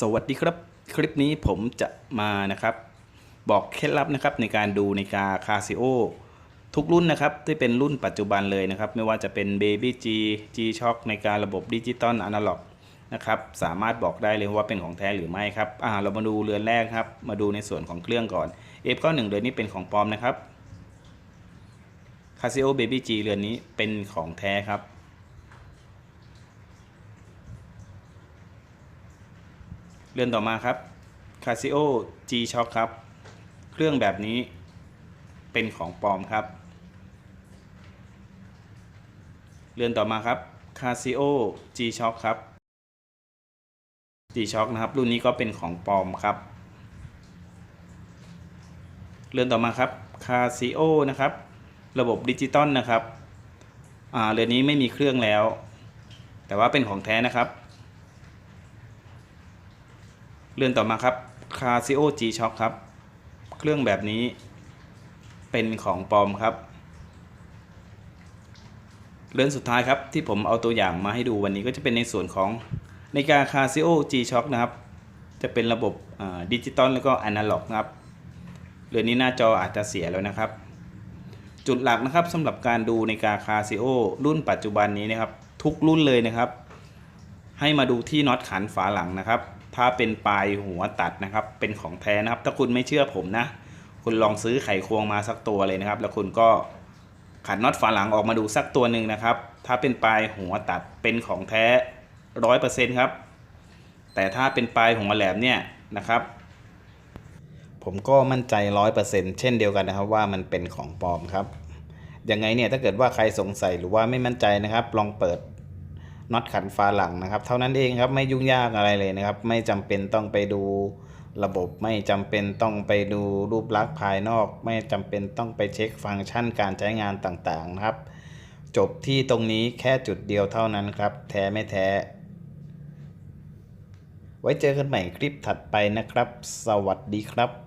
สวัสดีครับ คลิปนี้ผมจะมานะครับ บอกเคล็ดลับนะครับในการดูในาฬิกาคาซิโอทุกรุ่นนะครับที่เป็นรุ่นปัจจุบันเลยนะครับ ไม่ว่าจะเป็น Baby G G Shock ในการระบบดิจิตอลอนาล็อกนะครับสามารถบอกได้เลยว่าเป็นของแท้หรือไม่ครับอ่าเรามาดูเรือนแรกครับ มาดูในส่วนของเครื่องก่อน F91 เรือนนี้เป็นของปลอมนะครับ Casio Baby G เรือนนี้เป็นของแท้ครับ เรือนต่อมาครับ Casio G Shock ครับ เครื่องแบบนี้เป็นของปลอมครับ เรือนต่อมาครับ Casio G Shock ครับ G Shock นะครับ รุ่นนี้ก็เป็นของปลอมครับ เรือนต่อมาครับ Casio นะครับ ระบบดิจิตอลนะครับ เรือนนี้ไม่มีเครื่องแล้ว แต่ว่าเป็นของแท้นะครับ เรื่องต่อมาครับ Casio G Shock ครับ เครื่องแบบนี้เป็นของปลอมครับ เรื่องสุดท้ายครับที่ผมเอาตัวอย่างมาให้ดูวันนี้ก็จะเป็นในส่วนของนาฬิกา Casio G Shock นะครับ จะเป็นระบบดิจิตอลแล้วก็อนาล็อกนะครับเรือนนี้หน้าจออาจจะเสียแล้วนะครับ จุดหลักนะครับสำหรับการดูในาฬิกา Casio รุ่นปัจจุบันนี้นะครับ ทุกรุ่นเลยนะครับ ให้มาดูที่น็อตขันฝาหลังนะครับ ถ้าเป็นปลายหัวตัดนะครับ เป็นของแท้นะครับ ถ้าคุณไม่เชื่อผมนะ คุณลองซื้อไขควงมาสักตัวเลยนะครับ แล้วคุณก็ขันน็อตฝาหลังออกมาดูสักตัวหนึ่งนะครับ ถ้าเป็นปลายหัวตัดเป็นของแท้ร้อยเปอร์เซ็นต์ครับ แต่ถ้าเป็นปลายหัวแหลมเนี่ยนะครับ ผมก็มั่นใจร้อยเปอร์เซ็นต์เช่นเดียวกันนะครับว่ามันเป็นของปลอมครับยังไงเนี่ยถ้าเกิดว่าใครสงสัยหรือว่าไม่มั่นใจนะครับ ลองเปิด น็อตขันฝาหลังนะครับ เท่านั้นเองครับไม่ยุ่งยากอะไรเลยนะครับ ไม่จำเป็นต้องไปดูระบบไม่จำเป็นต้องไปดูรูปลักษณ์ภายนอก ไม่จำเป็นต้องไปเช็คฟังก์ชันการใช้งานต่างๆนะครับ จบที่ตรงนี้แค่จุดเดียวเท่านั้นครับ แท้ไม่แท้ ไว้เจอกันใหม่คลิปถัดไปนะครับ สวัสดีครับ